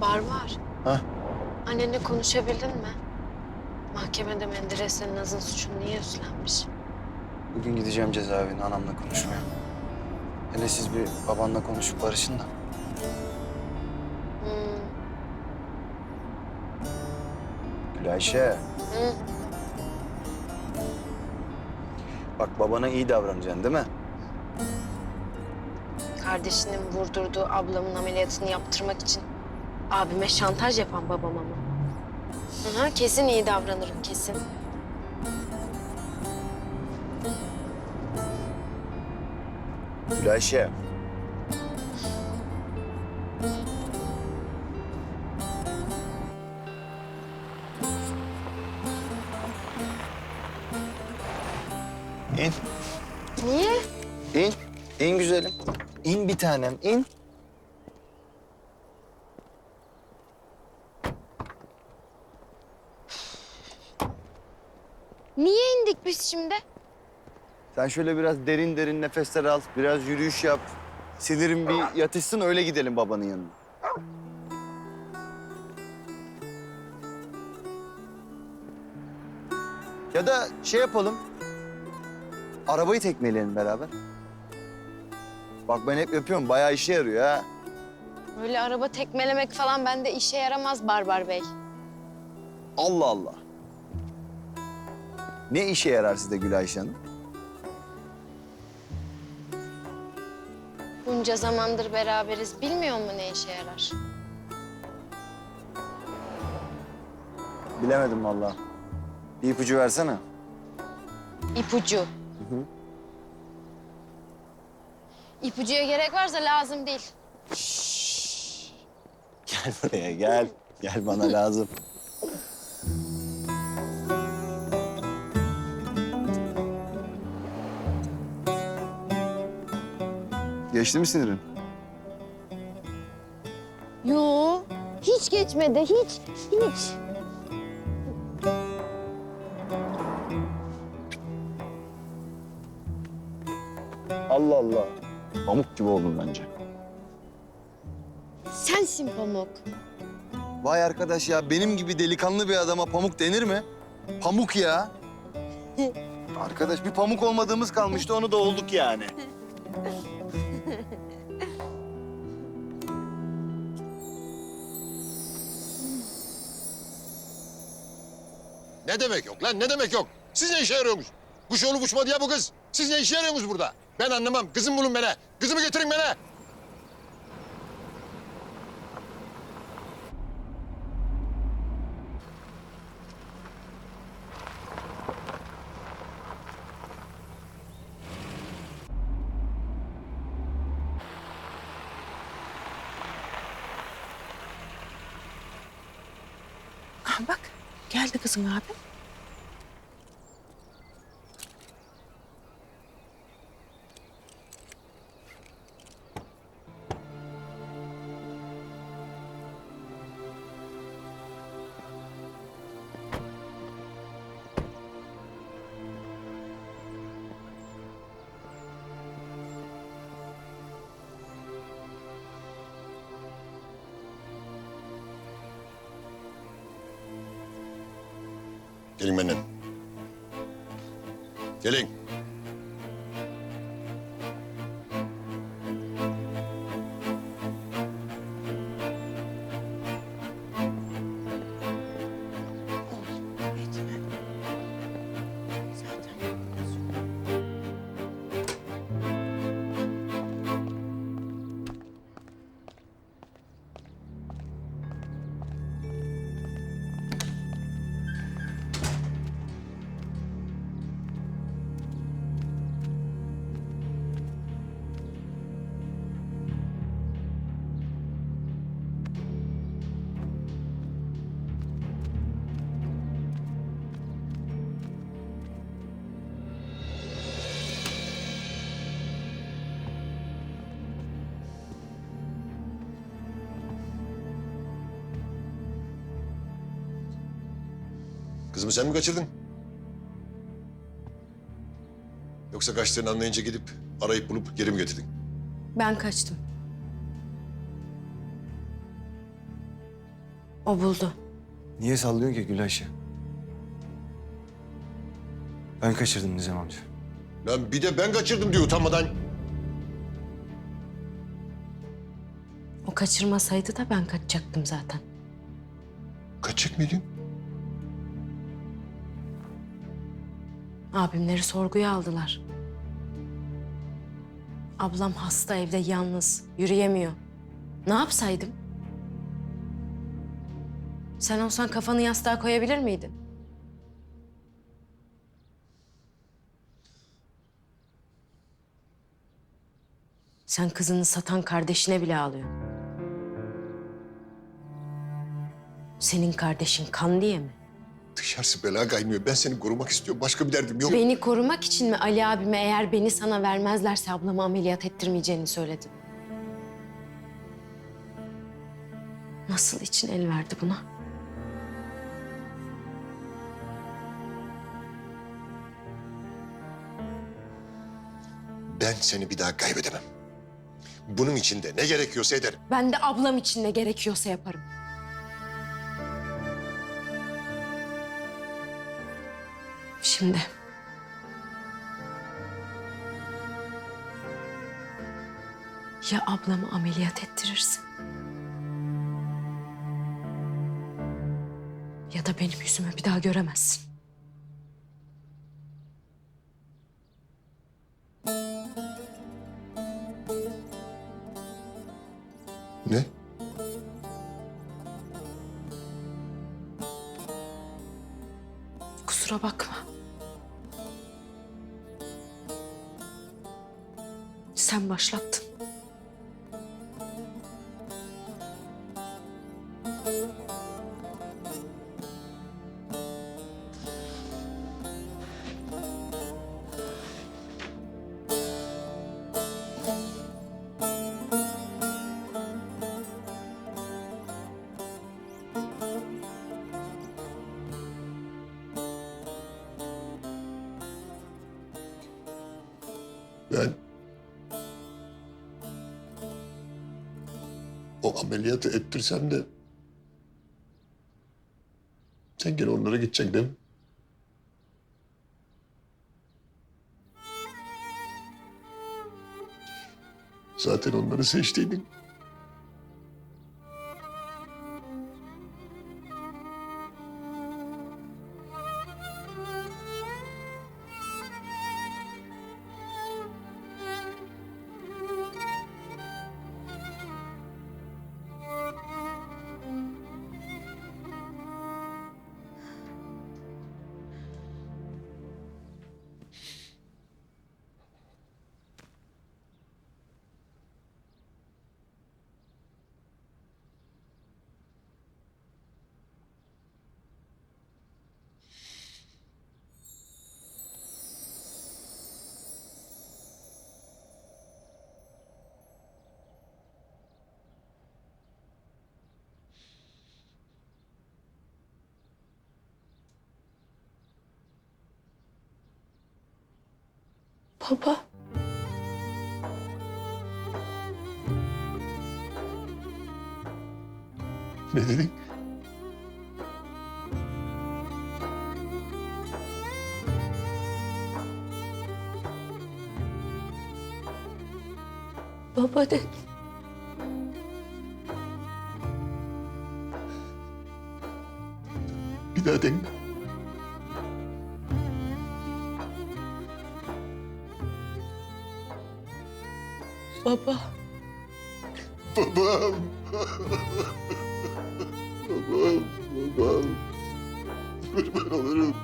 Barbar. Hah. Annenle konuşabildin mi? Mahkemede Menderes'le Naz'ın suçunu niye üstlenmiş? Bugün gideceğim cezaevine anamla konuşmaya. Hele siz bir babanla konuşup barışın da. Hmm. Gülayşe. Hı. Bak babana iyi davranacaksın değil mi? Kardeşinin vurdurduğu ablamın ameliyatını yaptırmak için abime şantaj yapan babama mı? Hı, kesin iyi davranırım kesin. Gülayşe. İn. Niye? İn. İn güzelim. İn bir tanem, in. Niye indik biz şimdi? Sen şöyle biraz derin derin nefesler al, biraz yürüyüş yap. Sinirin bir yatışsın, öyle gidelim babanın yanına. Ya da şey yapalım. Arabayı tekmeleyelim beraber. Bak ben hep yapıyorum, bayağı işe yarıyor ha. Öyle araba tekmelemek falan bende işe yaramaz Barbar Bey. Allah Allah. Ne işe yarar sizde Gülayşe Hanım? Bunca zamandır beraberiz. Bilmiyor mu ne işe yarar? Bilemedim vallahi. Bir ipucu versene. İpucu. İpucuya gerek varsa lazım değil. Gel buraya gel. Gel bana lazım. Geçti mi sinirin? Yo, hiç geçmedi. Hiç, hiç. Allah Allah. Pamuk gibi oldun bence. Sensin Pamuk. Vay arkadaş ya benim gibi delikanlı bir adama pamuk denir mi? Pamuk ya. arkadaş bir pamuk olmadığımız kalmıştı onu da olduk yani. Ne demek yok lan ne demek yok? Siz ne işe yarıyormuş? Kuş olup uçmadı ya bu kız. Siz ne işe yarıyorsunuz burada? Ben anlamam. Kızım bulun bana. Kızımı getirin bana. Ah bak geldi kızın abi. Gelin benimle. Gelin. Kızımı sen mi kaçırdın? Yoksa kaçtığını anlayınca gidip arayıp bulup geri mi getirdin? Ben kaçtım. O buldu. Niye sallıyorsun ki Gülayşe? Ben kaçırdım Nizam amca. Lan bir de ben kaçırdım diyor utanmadan. O kaçırmasaydı da ben kaçacaktım zaten. Kaçık mıydın? Abimleri sorguya aldılar. Ablam hasta evde yalnız, yürüyemiyor. Ne yapsaydım? Sen olsan kafanı yastığa koyabilir miydin? Sen kızını satan kardeşine bile ağlıyorsun. Senin kardeşin kan diye mi? Dışarısı bela kaynıyor. Ben seni korumak istiyorum. Başka bir derdim yok. Beni korumak için mi Ali abime eğer beni sana vermezlerse ablamı ameliyat ettirmeyeceğini söyledin? Nasıl için el verdi buna? Ben seni bir daha kaybedemem. Bunun için de ne gerekiyorsa ederim. Ben de ablam için ne gerekiyorsa yaparım. Şimdi. Ya ablamı ameliyat ettirirsin. Ya da benim yüzümü bir daha göremezsin. Ne? Kusura bakma. Sen başlattın. Ameliyatı ettirsem de... Sen gene onlara gideceksin değil mi? Zaten onları seçtiydin. Baba. Ne dedin? Baba de. Bir daha de. Baba. Babam. babam, babam. Kurban olurum.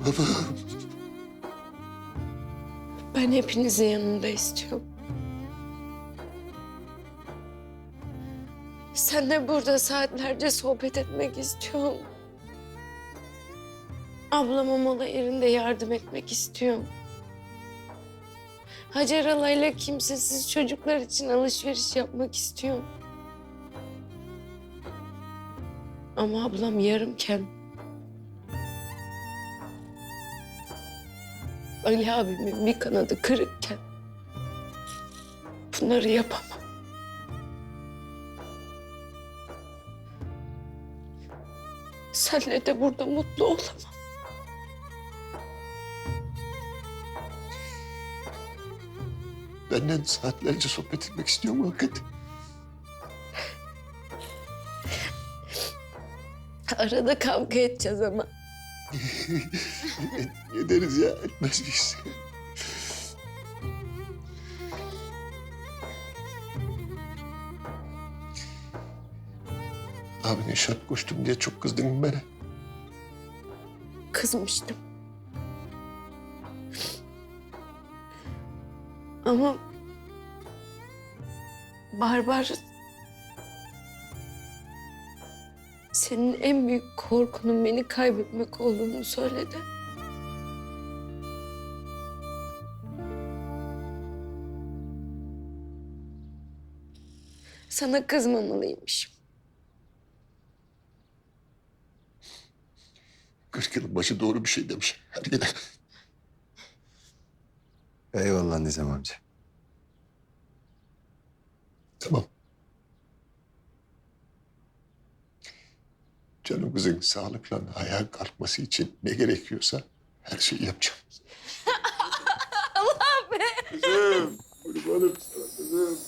Babam. Ben hepinizin yanında istiyorum. Seninle burada saatlerce sohbet etmek istiyorum. Ablama mola yerinde yardım etmek istiyorum. Hacer Alay'la kimsesiz çocuklar için alışveriş yapmak istiyorum. Ama ablam yarımken... Ali abimin bir kanadı kırıkken... Bunları yapamam. senle de burada mutlu olamam. Benden saatlerce sohbet etmek istiyor mu hakikaten? Arada kavga edeceğiz ama. Ederiz ya, etmez miyiz? Abine şart koştum diye çok kızdın bana? Kızmıştım. Ama Barbar senin en büyük korkunun beni kaybetmek olduğunu söyledi. Sana kızmamalıymışım. 40 yılın başı doğru bir şey demiş. Her. Eyvallah Nizam amca. Tamam. Canım kızın sağlıkla ayağa kalkması için ne gerekiyorsa her şeyi yapacağım. Allah be! Kızım, kurbanım sana kızım.